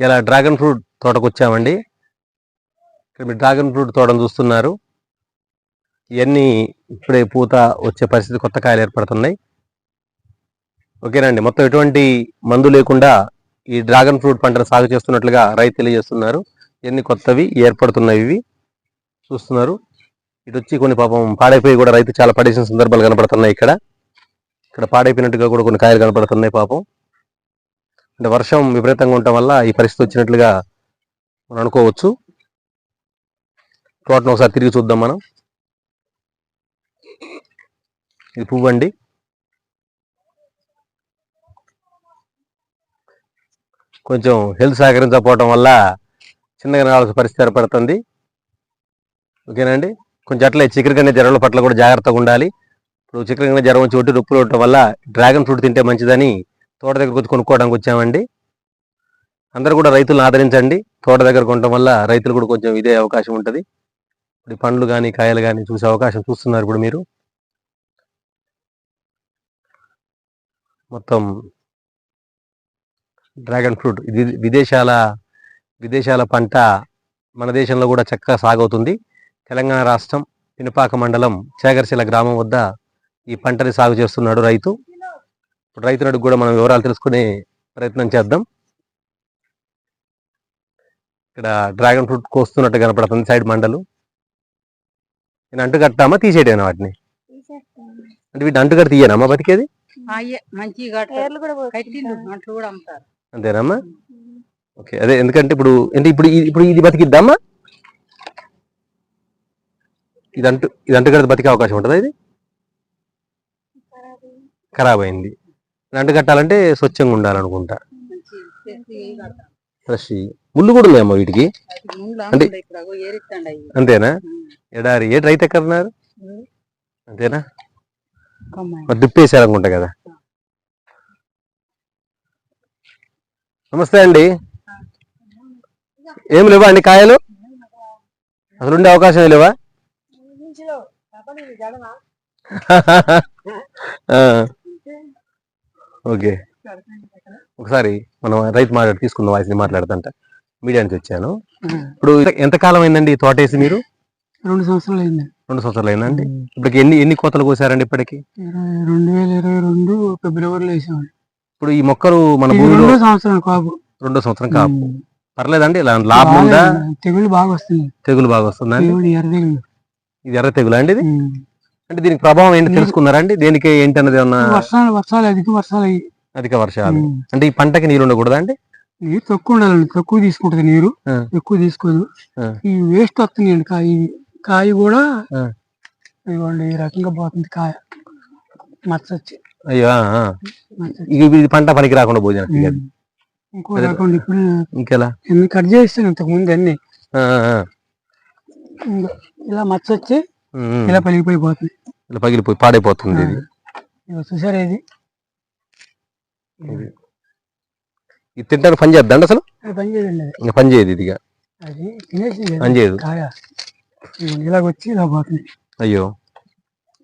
ఇలా dragon fruit తోటకు వచ్చామండి ఇక్కడ మీరు డ్రాగన్ ఫ్రూట్ తోటను చూస్తున్నారు. ఇవన్నీ ఇప్పుడే పూత వచ్చే పరిస్థితి కొత్త కాయలు ఏర్పడుతున్నాయి. ఓకేనండి మొత్తం ఎటువంటి మందు లేకుండా ఈ డ్రాగన్ ఫ్రూట్ పంటను సాగు చేస్తున్నట్లుగా రైతు తెలియజేస్తున్నారు. ఇవన్నీ కొత్తవి ఏర్పడుతున్నాయి ఇవి. చూస్తున్నారు. ఇటు వచ్చి కొన్ని పాపం పాడైపోయి కూడా రైతు చాలా పడేసిన సందర్భాలు కనపడుతున్నాయి ఇక్కడ. ఇక్కడ పాడైపోయినట్టుగా కూడా కొన్ని కాయలు కనపడుతున్నాయి పాపం. అంటే వర్షం విపరీతంగా ఉండటం వల్ల ఈ పరిస్థితి వచ్చినట్లుగా మనం అనుకోవచ్చు. తోటను ఒకసారి తిరిగి చూద్దాం మనం. ఇది పువ్వు అండి. కొంచెం హెల్త్ సహకరించకపోవటం వల్ల చిన్నగా రావాల్సిన పరిస్థితి ఏర్పడుతుంది. ఓకేనండి కొంచెం అట్లే చికెన్ జ్వరాల పట్ల కూడా జాగ్రత్తగా ఉండాలి. ఇప్పుడు చికెన్ జ్వరం వచ్చి ఒట్టి రొప్పులు ఉండటం వల్ల డ్రాగన్ ఫ్రూట్ తింటే మంచిదని తోట దగ్గరకు వచ్చి కొనుక్కోవడానికి వచ్చామండి. అందరూ కూడా రైతులను ఆదరించండి. తోట దగ్గర కొనడం వల్ల రైతులు కూడా కొంచెం ఇదే అవకాశం ఉంటుంది. ఇప్పుడు పండ్లు కానీ కాయలు కానీ చూసే అవకాశం చూస్తున్నారు ఇప్పుడు మీరు. మొత్తం డ్రాగన్ ఫ్రూట్ ఇది విదేశాల విదేశాల పంట మన దేశంలో కూడా చక్కగా సాగవుతుంది. తెలంగాణ రాష్ట్రం పినపాక మండలం చేగర్శిల గ్రామం వద్ద ఈ పంటని సాగు చేస్తున్నాడు రైతు. ఇప్పుడు రైతు నడుగు కూడా మనం వివరాలు తెలుసుకునే ప్రయత్నం చేద్దాం. ఇక్కడ డ్రాగన్ ఫ్రూట్ కోస్తున్నట్టు కనపడుతుంది సైడ్ మండలు. నేను అంటు కట్టామా తీసేయడమా వాటిని? అంటే వీటిని అంటు కట్టి తీయనమ్మా బతికేది? అంతేనమ్మా? ఓకే అదే ఎందుకంటే ఇప్పుడు అంటే ఇప్పుడు ఇది- ఇప్పుడు ఇది బతికిద్దామా? ఇది అంటు ఇది అంటు కడితే బతికే అవకాశం ఉంటుందా ఇది? ఖరాబ్ అయింది. అంటు కట్టాలంటే స్వచ్ఛంగా ఉండాలనుకుంటా. ఫ్రెష్ ముళ్ళు కూడా ఉన్నాయమ్మా వీటికి? అంటే- అంతేనా? ఎడారి. ఏ రైతు ఎక్కడున్నారు? అంతేనా? కమ్మాయి. మరి దుప్పేసారు అనుకుంటా కదా. నమస్తే అండి. ఏం లేవా అండి కాయలు? అసలు ఉండే అవకాశం లేవా? ఆ, ఓకే. ఒకసారి మనం రైతు మాట్లాడి తీసుకుందాం వాయిస్ మాట్లాడుతుంట మీడియా నుంచి వచ్చాను. ఇప్పుడు ఎంత- ఎంత కాలం అయిందండి ఈ తోట వేసి మీరు? రెండు సంవత్సరాలు అయింది. రెండు సంవత్సరాలు అయిందండి ఇప్పటికి ఎన్ని ఎన్ని కోతలు కోసారండి ఇప్పటికి? రెండు వేల ఇరవై రెండు ఫిబ్రవరిలో వేసామండి. ఇప్పుడు ఈ మొక్కలు మన భూమిలో రెండో సంవత్సరం కాపు. రెండో సంవత్సరం కాపు. పర్లేదండి ఇలా లాభం ఉందా? బాగా తెగులు బాగా వస్తుంది తెగులు బాగా వస్తుందా ఎర్ర తెగులు ఇది ఎర్ర తెగులు అండి ఇది. అంటే దీనికి ప్రభావం ఏంటి తెలుసుకున్నారా అండి దేనికి ఏంటి అన్నది ఏమన్నా వర్షాలు వర్షాలు అధిక వర్షాలు అయ్యి అధిక వర్షాలు. అంటే ఈ పంటకి నీరు ఉండకూడదా అండి నీరు తక్కువ ఉండాలండి తక్కువ తీసుకుంటది నీరు. ఎక్కువ తీసుకోదు. ఈ వేస్ట్ వస్తున్నాయండి కాయ. కాయ కూడా. ఇదిగోండి ఈ రకంగా పోతుంది కాయ మచ్చ వచ్చి అయ్యో ఇది పంట పనికి రాకుండా ఉమ్. ఇంకో. రకం ఇప్పుడు ఇంకెలా కట్ చేస్తాను ఇంతకు ముందు అన్ని ఇలా మచ్చ వచ్చి ఉమ్, ఉమ్. ఇలా పలిగిపోయి పోతుంది ఇలా పగిలిపోయి పాడైపోతుంది ఇది. చూసారా ఇది? ఇది. ఇది తింటాను పని చేద్దాం అసలు? పని చేయదండి అది. ఇంకా పని చేయదు ఇది ఇక అది తినేసింది పని చేయదు. కాయ. ఇగో ఇలాగ వచ్చి ఇలా పోతుంది. అయ్యో.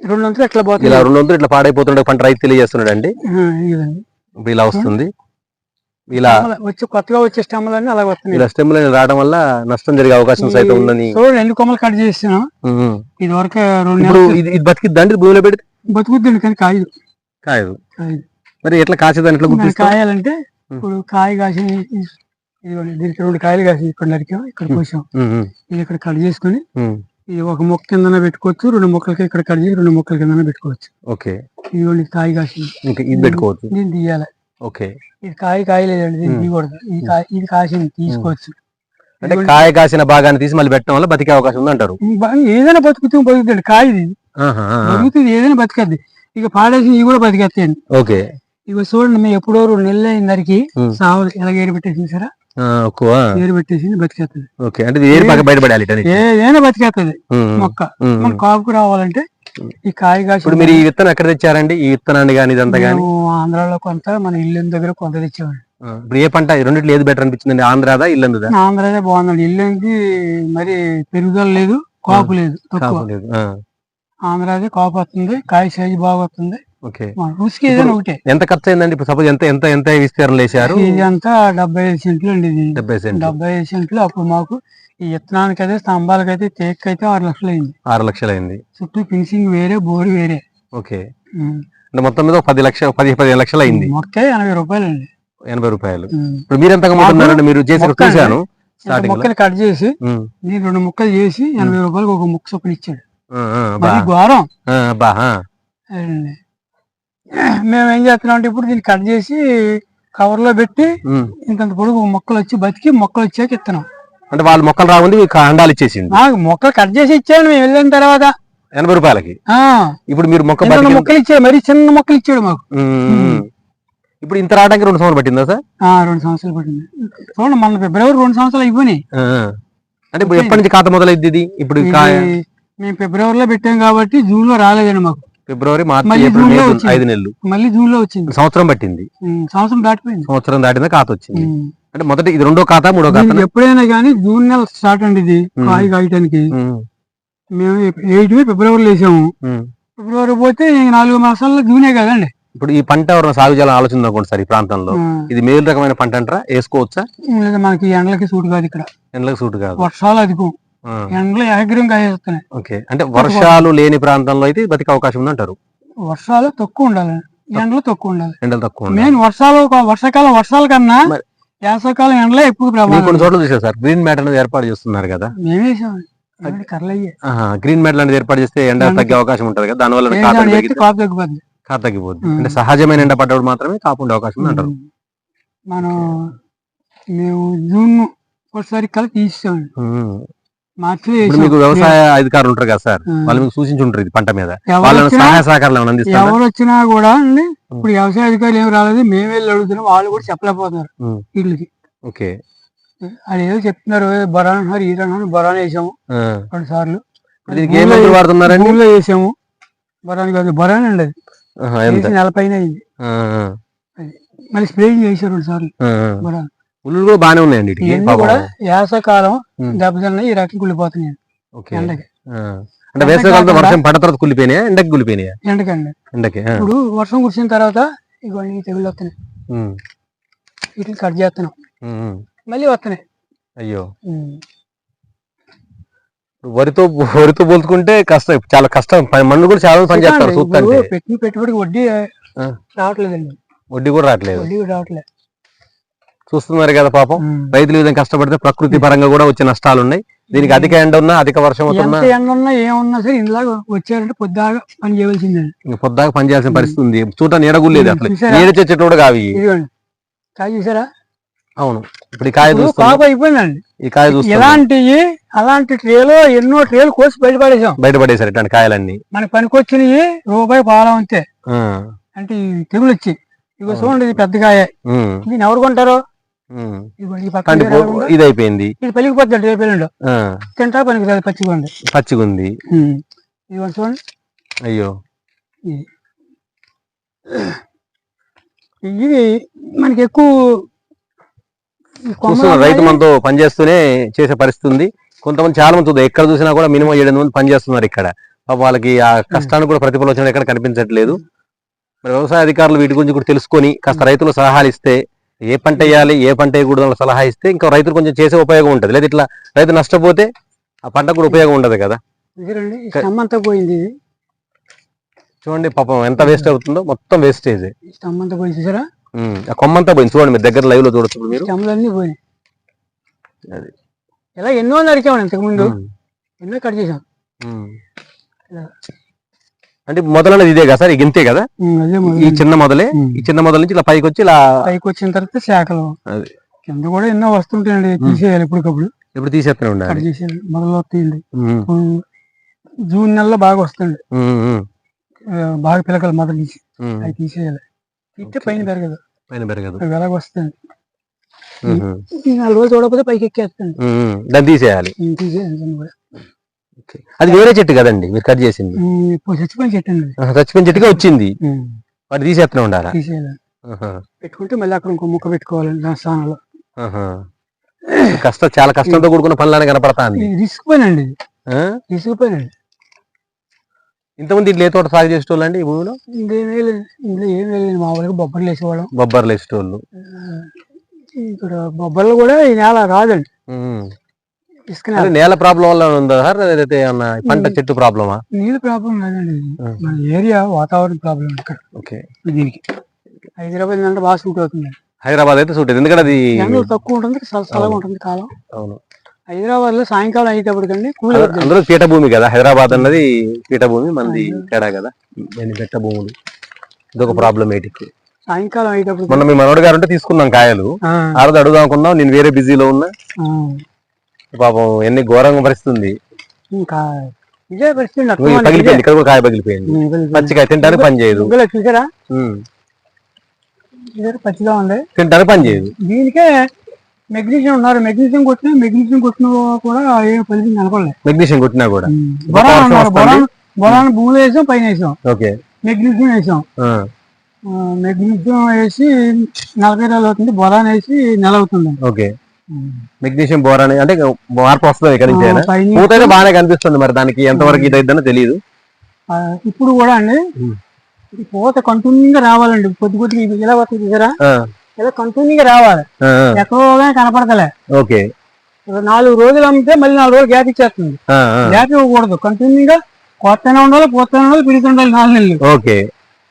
రెండు అంతా ఎట్లా పోతుంది. ఇలా రెండు వందలు ఇట్లా పాడైపోతుండే పంట రైతు తెలియజేస్తున్నాడు అండి. ఇప్పుడు ఇలా వస్తుంది. ఇలా వచ్చి కొత్తగా వచ్చే స్టెమ్మలన్నీ అలా వస్తున్నాయి. ఇలా స్టెమ్ లైన్ రావడం వల్ల నష్టం జరిగే అవకాశం సైతం ఉందని. చూడండి ఎన్ని కొమ్మలు కట్ ఉమ్. ఇది వరకు రెండు ఇది ఇది బతికిద్దండి భూమిలో పెడితే? బతుకుద్దండి కానీ కాయదు. కాయదు. మరి ఎట్లా కాసేదాన్ని? ఎట్లా కాయాలంటే. ఇప్పుడు కాయ కాసి దీనికి రెండు కాయలు కాసి ఇక్కడ నరికాం ఇక్కడ కోసాం ఇది ఇక్కడ కట్ చేసుకుని. ఇది ఒక మొక్క కిందన పెట్టుకోవచ్చు రెండు మొక్కలకి ఇక్కడ కట్ చేసి రెండు మొక్కల కిందన పెట్టుకోవచ్చు. ఓకే. ఇదిగోండి కాయ కాసి ఇంకా ఇది పెట్టుకోవచ్చు. దీన్ని తీయాలి. ఓకే. ఇది కాయ కాయలేదండి ఇది కాయ ఇది కాసింది తీసుకోవచ్చు. అంటే కాయ కాసిన భాగాన్ని తీసి మళ్ళీ పెట్టడం వల్ల బతికే అవకాశం ఉంది అంటారు ఏదైనా బతుకుతూ బతుకుతుంది కాయ ఇది. బతుకుతుంది ఏదైనా బతికద్ది. ఇక పాడేసి ఇవి కూడా బతికేస్తాయండి. ఓకే. ఇక చూడండి మేము ఎప్పుడో రెండు నెలలు అయిందరికి ఉం. సావలు ఎలా ఏరు పెట్టేసింది సరే? ఏరు పెట్టేసింది బతికేస్తుంది ఓకే. అంటే ఏరి బయటపడాలి. ఏదైనా బతికేస్తుంది మొక్క. మన. కాపుకు రావాలంటే ఈ కాయ ఇప్పుడు మీరు ఈ విత్తనం ఎక్కడ తెచ్చారండి? ఈ విత్తనాన్ని కానీ ఇదంతా కానీ ఆంధ్రాలో కొంత మన ఇల్లు దగ్గర కొంత తెచ్చేవాడు ఇప్పుడు ఏ పంట రెండిట్లో ఏది బెటర్ అనిపించిందండి? ఆంధ్రాదా ఇల్లందుదా? ఆంధ్రాదే బాగుందండి. ఇల్లుకి మరి పెరుగుదల లేదు కాపు లేదు తక్కువ. లేదు ఆంధ్రాదే కాపు వస్తుంది కాయ సైజు బాగా వస్తుంది. ఏదైనా ఒకటే. ఎంత ఖర్చు అయిందండి ఇప్పుడు సపోజ్ ఎంత ఎంత ఎంత విస్తీర్ణం వేసారు ఇది అంతా డెబ్బై ఐదు సెంట్లు అండి ఇది. డెబ్బై సెంట్లు. డెబ్బై ఐదు సెంట్లు అప్పుడు మాకు ఈ విత్తనానికి అయితే స్తంభాలకి అయితే తేక్ అయితే ఆరు లక్షలు అయింది ఆరు లక్షలు అయింది చుట్టూ ఫినిషింగ్ వేరే బోర్ వేరే. ఓకే. అంటే మొత్తం మీద పది లక్షలు పది పదిహేను లక్షలు అయింది మొక్కే ఎనభై రూపాయలు అండి ఎనభై రూపాయలు. ఇప్పుడు మీరు ఎంత అమ్ముతున్నారండి? మీరు చేసి. చూశాను మొక్కలు కట్ చేసి నేను రెండు ముక్కలు చేసి ఎనభై రూపాయలకు ఒక ముక్క చొప్పున ఇచ్చాడు. ఘోరం. మేము ఏం చేస్తున్నాం అంటే ఇప్పుడు దీన్ని కట్ చేసి కవర్లో పెట్టి. ఇంత పొడుగు మొక్కలు వచ్చి బతికి మొక్కలు వచ్చాక ఇస్తున్నాం. అంటే వాళ్ళు మొక్కలు రాముంది అండాలు ఇచ్చేసింది. మొక్కలు కట్ చేసి ఇచ్చాడు మేము వెళ్ళిన తర్వాత. ఎనభై రూపాయలకి. ఇప్పుడు మీరు మొక్క మొక్కలు ఇచ్చాడు మరి చిన్న మొక్కలు ఇచ్చాడు మాకు. ఇప్పుడు ఇంత రావడానికి రెండు సంవత్సరాలు పట్టిందా సార్? రెండు సంవత్సరాలు పట్టింది. చూడండి మన ఫిబ్రవరి రెండు సంవత్సరాలు అయిపోయినాయి. అంటే ఇప్పుడు ఎప్పటి నుంచి ఖాతా మొదలైద్ది ఇది? ఇప్పుడు మేము ఫిబ్రవరిలో పెట్టాం కాబట్టి జూన్లో రాలేదండి మాకు. February March April. ఐదు నెలలు. మళ్ళీ జూన్లో వచ్చింది. సంవత్సరం పట్టింది. సంవత్సరం దాటిపోయింది. సంవత్సరం దాటిన ఖాతా వచ్చింది. అంటే మొదటి ఇది రెండో ఖాతా మూడో ఖాతా? ఎప్పుడైనా కానీ జూన్ నెల స్టార్ట్ అండి ఇది. కాయ కాయటానికి. మేము. ఎయిట్ ఫిబ్రవరిలో వేసాము. ఫిబ్రవరి పోతే నాలుగు మాసాల్లో జూనే కదండి. ఇప్పుడు ఈ పంట ఎవరైనా సాగు చేయాలని ఆలోచన అనుకోండి సార్ ఈ ప్రాంతంలో. ఇది మేలు రకమైన పంట అంటారా? వేసుకోవచ్చా? లేదా మనకి ఎండలకి సూట్ కాదు ఇక్కడ. ఎండలకు సూట్ కాదు. వర్షాలు అధికం. ఎండలు ఏకగ్రం కాయేస్తున్నాయి ఓకే. అంటే వర్షాలు లేని ప్రాంతంలో అయితే బతికే అవకాశం ఉంది అంటారు వర్షాలు తక్కువ ఉండాలి ఎండలు తక్కువ ఉండాలి. ఎండలు తక్కువ. మెయిన్ వర్షాలు వర్షాకాలం వర్షాల కన్నా వేసవకాలం ఎండలే ఎక్కువ మీరు కొన్ని ప్రభావం చోట్ల చూసారు సార్. గ్రీన్ మ్యాట్ అనేది ఏర్పాటు చేస్తున్నారు కదా. గ్రీన్ మ్యాట్ అనేది ఏర్పాటు చేస్తే ఎండ తగ్గే అవకాశం ఉంటది కదా. దానివల్ల కాపు తగ్గిపోద్ది. కాపు తగ్గిపోద్ది. అంటే సహజమైన ఎండ పడ్డప్పుడు మాత్రమే కాపు ఉండే అవకాశం ఉంది అంటారు మనం మేము జూన్ ఒకసారి కల్లా తీసాం ఇప్పుడు. మీకు వ్యవసాయ అధికారులు ఉంటారు కదా సార్. వాళ్ళు మీకు సూచించి ఉంటారు ఇది పంట మీద. వాళ్ళని సహాయ సహకారాలు అందిస్తారా? ఎవరు వచ్చినా కూడా అండి ఇప్పుడు వ్యవసాయ అధికారులు ఏం రాలేదు మేము వెళ్ళి అడుగుతున్నాం వాళ్ళు కూడా చెప్పలేకపోతున్నారు. వీళ్ళకి. ఓకే. అది ఏదో చెప్తున్నారు "ఏ బొరాన్ అంటున్నారు ఈ అంటున్నారు బొరాన్ వేసాము. రెండు సార్లు. వాడుతున్నారండి? భూమిలో వేసాము. బొరాన్ కాదు బొరాన్ అండి అది. నెల పైన అయింది. మళ్ళీ స్ప్రేయింగ్ చేశారు రెండు సార్లు. బొరాన్. ఉల్లులు కూడా బాగానే ఉన్నాయండి ఇవన్నీ. కూడా వేసవకాలం ఉమ్. దెబ్బతిన్నాయి ఈ రకం కుళ్ళిపోతున్నాయి ఎండకి. అంటే వేసవికాలంలో వర్షం పడ్డ తర్వాత కుళ్ళిపోయినాయా ఎండకి కుళ్ళిపోయినాయా ఎండకండి ఎండకి. ఇప్పుడు వర్షం కురిసిన తర్వాత ఇవన్నీ తెగుళ్ళు వస్తున్నాయి ఉమ్. వీటిని కట్ చేస్తున్నాం. మళ్ళీ వస్తున్నాయి అయ్యో. వరితో వరితో పోల్చుకుంటే కష్టం చాలా కష్టం మన్ను కూడా చాలా పని చేస్తారు పెట్టిన పెట్టుబడికి వడ్డీ. రావట్లేదండి వడ్డీ కూడా రావట్లేదు వడ్డీ కూడా రావట్లేదు చూస్తున్నారు కదా పాపం. రైతులు విధంగా కష్టపడితే ప్రకృతి పరంగా కూడా వచ్చే నష్టాలు ఉన్నాయి దీనికి అధిక ఎండ ఉన్నా అధిక వర్షం అవుతున్నా. ఎండ ఉన్నా ఏమున్నా సరే ఇందులో వచ్చారంటే పొద్దుగా పని పొద్దాక పని చేయాల్సిన పరిస్థితి ఉంది. చూడటానికి నీడగులేదు అసలు? నీడ చెట్లు కూడా కావి కాయ చూసారా? అవును. ఇప్పుడు ఈ కాయ కాపు అయిపోయిందండి. ఈ కాయ చూస్తున్నా. ఇలాంటివి అలాంటి ట్రేలో ఎన్నో ట్రేలు కోసి బయటపడేసాం బయటపడేశారు ఇట్లాంటి కాయలన్నీ. మనకి పనికొచ్చినవి రూపాయి పాలం అంతే. అంటే తెగులు వచ్చి అవును. చూడండి ఇది పెద్ద కాయ. దీన్ని ఎవరు కొంటారు? ఇది అయిపోయింది ఇది పలికిపోతుంది తింటా పనికి రాదు పచ్చిగా ఉంది పచ్చిగా ఉంది ఇదిగోండి చూడండి అయ్యో. ఇది. మనకి ఎక్కువ రైతు. మనతో పనిచేస్తూనే చేసే పరిస్థితి ఉంది. కొంతమంది చాలా మంది ఎక్కడ చూసినా కూడా మినిమం ఏడు మంది పనిచేస్తున్నారు ఇక్కడ. వాళ్ళకి ఆ కష్టానికి కూడా ప్రతిఫలం వచ్చినట్టు ఎక్కడ కనిపించట్లేదు. మరి వ్యవసాయ అధికారులు వీటి గురించి కూడా తెలుసుకొని కాస్త రైతులు సలహాలు ఇస్తే ఏ పంట వేయాలి ఏ పంట వేయకూడదు సలహా ఇస్తే ఇంకా రైతులు కొంచెం చేసే ఉపయోగం ఉంటుంది. లేదా ఇట్లా రైతు నష్టపోతే ఆ పంటకు కూడా ఉపయోగం ఉండదు కదా. పోయింది చూడండి పాపం ఎంత వేస్ట్ అవుతుందో మొత్తం వేస్టేజ్ పోయింది ఆ కొమ్మంతా పోయింది. చూడండి మీరు దగ్గర లైవ్లో చూడొచ్చు మీరు. అది. ఇలా ఎన్నో నరికామండి ఇంతకు ముందు. ఉమ్, ఎన్నో కట్ చేసాం. అంటే మొదలనేది ఇదే కదా సార్? గింతే కదా? ఈ. చిన్న మొదలే. ఈ చిన్న మొదల నుంచి ఇలా పైకి వచ్చి ఇలా పైకి వచ్చిన తర్వాత శాఖలు. అది. కింద కూడా ఎన్నో వస్తుంటాయండి తీసేయాలి ఎప్పటికప్పుడు. ఇప్పుడు తీసేస్తూనే కట్ ఉండాలి మొదలు వస్తాయండి జూన్ నెలలో బాగా వస్తుంది బాగా పిలకలు మొదలు తీసి. అవి తీసేయాలి. తీస్తే. పైన పెరగదు. పైన పెరగదు. అవి ఎలాగ వస్తుంది నాలుగు రోజులు చూడకపోతే పైకి ఎక్కేస్తుంది ఉమ్. దాన్ని తీసేయాలి. తీసేయాలి. కూడా. అది వేరే చెట్టు కదండి మీరు కట్ చేసింది. చచ్చిపోయిన చెట్టు అండి చచ్చిపోయిన చెట్టుగా వచ్చింది. వాటి తీసేస్తూనే ఉండాలా? పెట్టుకుంటే మళ్ళీ అక్కడ ఇంకో ముక్క పెట్టుకోవాలి దాని స్థానంలో. కష్టం చాలా కష్టంతో కూడుకున్న పనులని కనపడతా అండి ఇది రిస్క్ పని అండి ఇది. రిస్క్ పని అండి ఇంతకుముందు ఇట్లా ఏ తోట సాగు చేసేటోళ్ళు అండి ఈ భూమిలో? ఇంకేమీ లేదు ఇందులో ఏమీ లేదు మామూలుగా బొబ్బర్లు వేసేవాళ్ళం. బొబ్బర్లు వేసేటోళ్ళు. ఇక్కడ బొబ్బర్లు కూడా ఈ నేల రాదండి. ఇసుక నేల ప్రాబ్లం వల్ల ఉందా సార్? ఏమన్నా పంట చెట్టు ప్రాబ్లమా? నీళ్ళ ప్రాబ్లం లేదండి. మన ఏరియా వాతావరణ ప్రాబ్లం ఇక్కడ. ఓకే. దీనికి. హైదరాబాద్ అంటే బాగా సూట్ అవుతుంది. హైదరాబాద్ అయితే సూట్ ఎందుకంటే అది తక్కువ ఉంటుంది చల్లగా ఉంటుంది కాలం. అవును. హైదరాబాద్లో సాయంకాలం అయ్యేటప్పటికండి కూల్ అందు- అందులో పీఠభూమి కదా? హైదరాబాద్ అన్నది పీఠభూమి మనది తేడా కదా? దాని పెట్ట భూములు ఇదొక ప్రాబ్లమేటిక్ సాయంకాలం అయ్యేటప్పుడు మొన్న మీ మనోడు గారు ఉంటే తీసుకున్నాం కాయలు. ఆ, రోజు అడుగుదాం అనుకున్నాం నేను వేరే బిజీలో ఉన్నా. పాపం ఎన్ని ఘోరంగా పరిస్థితి ఉంది ఇంకా ఇదే పరిస్థితి. పగిలిపోయింది ఇక్కడ కూడా కాయ పగిలిపోయింది. పచ్చికాయ తింటానికి పని చేయదు. చూసారా పచ్చిగా ఉంది. తింటానికి పని చేయదు. దీనికే మెగ్నీషియం ఉన్నారు. మెగ్నీషియం కొట్టిన మెగ్నీషియం కొట్టిన కూడా ఏం ఫలితం కనపడలేదు మెగ్నీషియం కొట్టినా కూడా. బొరాన్ భూమిలో వేసాం పైన వేసాం. ఓకే. మెగ్నీషియం వేసాం. మెగ్నీషియం వేసి నలభై రోజులు అవుతుంది బొరాన్ వేసి నెల అవుతుంది. ఓకే. మెగ్నీషియం బోరాన్ అంటే మార్పు వస్తుంది ఇక్కడ నుంచి పూత అయితే బాగానే కనిపిస్తుంది మరి దానికి ఎంతవరకు ఇది అయిద్దో తెలియదు ఇప్పుడు కూడా అండి పూత కంటిన్యూగా రావాలండి. కొద్ది కొద్దిగా ఇది ఇలా వస్తుంది ఆ, ఇలా కంటిన్యూగా రావాలి. ఎక్కువగా కనపడతలే. ఓకే. నాలుగు రోజులు అమ్మితే మళ్ళీ నాలుగు రోజులు గ్యాప్ ఇచ్చేస్తుంది. గ్యాప్ ఇవ్వకూడదు. కంటిన్యూగా కొత్తనే ఉండాలి పోతూనే ఉండాలి పెరుగుతుండాలి నాలుగు నెలలు. ఓకే.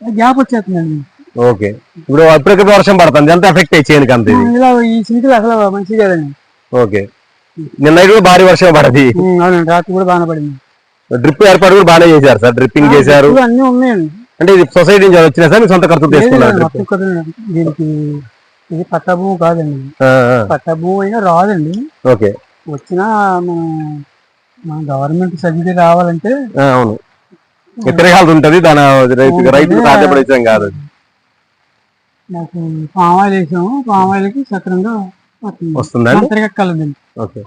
గ్యాప్ వచ్చేస్తుందండి. ఓకే. ఇప్పుడు ఇప్పటికప్పుడు వర్షం పడుతుంది. ఎంత ఎఫెక్ట్ అయ్యి చేయనికి అంత ఇది? ఇలా ఈ సీట్లు అసలు మంచిది కదండి ఓకే. నిన్న కూడా భారీ వర్షం పడది. అవునండి. రాత్రి కూడా బాగానే పడింది. డ్రిప్ ఏర్పాటు కూడా బాగానే చేశారు సార్. డ్రిప్పింగ్ చేశారు. అన్నీ ఉన్నాయండి. అంటే ఇది సొసైటీ నుంచి వచ్చినా సార్ సొంత ఖర్చు తీసుకున్నారు దీనికి ఇది పట్టా భూమి కాదండి పట్టా భూమి అయినా రాదండి. ఓకే. వచ్చినా మన మన గవర్నమెంట్ సబ్సిడీ రావాలంటే అవును. వ్యతిరేకాలు ఉంటది. దాని రైతు రైతుకు సాధ్యపడే కాదు. నాకు పామ్ ఆయిల్ వేసాము పామ్ ఆయిల్కి సక్రంగా వస్తుంది. వస్తుందండి? ఓకే.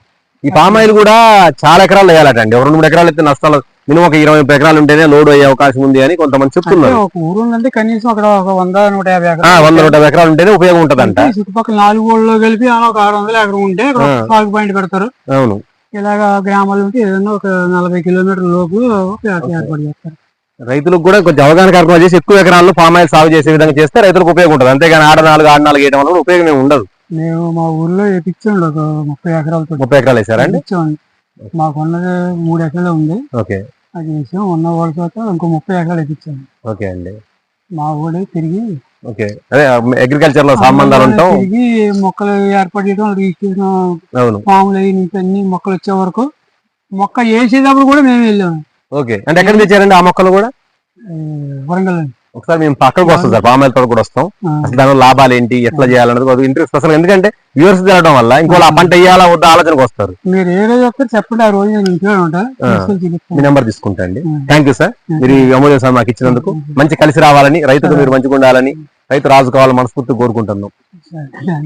ఈ పామ్ ఆయిల్ కూడా చాలా ఎకరాలు వేయాలట అండి ఒక రెండు మూడు ఎకరాలు అయితే నష్టాలు మినిమం ఒక ఇరవై ముప్పై ఎకరాలు ఉంటేనే లోడ్ అయ్యే అవకాశం ఉంది అని కొంతమంది చెప్తున్నారు. ఒక ఊరు ఉందంటే కనీసం అక్కడ ఒక వంద నూట యాభై ఎకరాలు వంద నూట యాభై ఎకరాలు ఉంటేనే ఉపయోగం ఉంటదంట. చుట్టుపక్కల నాలుగు ఊళ్ళో కలిపి ఒక ఆరు వందల ఎకరం ఉంటే. సాగు పాయింట్ పెడతారు. అవును. ఇలాగా గ్రామాలు ఉంటే ఏదైనా ఒక నలభై కిలోమీటర్ల లోపు ఏర్పాటు చేస్తారు. రైతులకు కూడా కొంచెం అవగాహన కార్యక్రమం చేసి ఎక్కువ ఎకరాల్లో పామ్ ఆయిల్ సాగు చేసే విధంగా చేస్తే రైతులకు ఉపయోగం ఉంటుంది అంతేగాని ఆడ నాలుగు ఆడ నాలుగు వేయడం వల్ల ఉపయోగం ఏమి ఉండదు. మేము మా ఊర్లో వేపించండి ఒక ముప్పై ఎకరాలతో. ముప్పై ఎకరాలు వేసారండి వేపించామండి మాకున్నది మూడు ఎకరాలు ఉంది. ఓకే. అది వేసాం ఉన్న వాళ్ళ చోట ఇంకో ముప్పై ఎకరాలు వేపించాము ఓకే అండి. మా ఊడే తిరిగి ఓకే. అదే అగ్రికల్చర్లో సంబంధాలు ఉంటాం తిరిగి మొక్కలు ఏర్పాటు చేయడం రిజిస్ట్రేషన్ పాములు అయ్యి నుంచి అన్ని మొక్కలు వచ్చే వరకు మొక్క వేసేటప్పుడు కూడా మేము వెళ్ళాము. ఓకే. అంటే ఎక్కడ తెచ్చారండి ఆ మొక్కలు కూడా? వరంగల్. ఒకసారి మేము పక్కకు వస్తాం సార్ పామ్ ఆయిల్ తోట కూడా వస్తాం. అసలు దానిలో లాభాలు ఏంటి ఎట్లా చేయాలన్నది ఇంట్రెస్ట్ అసలు ఎందుకంటే వ్యూవర్స్ తినడం వల్ల ఇంకో ఆ పంట వేయాలా వద్దా ఆలోచనకు వస్తారు. మీరు ఏ రోజు వస్తారు చెప్పండి ఆ రోజు నేను ఇంట్లో మీ నెంబర్ తీసుకుంటా అండి. థ్యాంక్ యూ సార్ మీరు అమూల్య సమయం మాకు ఇచ్చినందుకు మంచి కలిసి రావాలని రైతుకు మీరు మంచిగా ఉండాలని రైతు రాజు కావాలని మనస్ఫూర్తి కోరుకుంటున్నాం. సరే.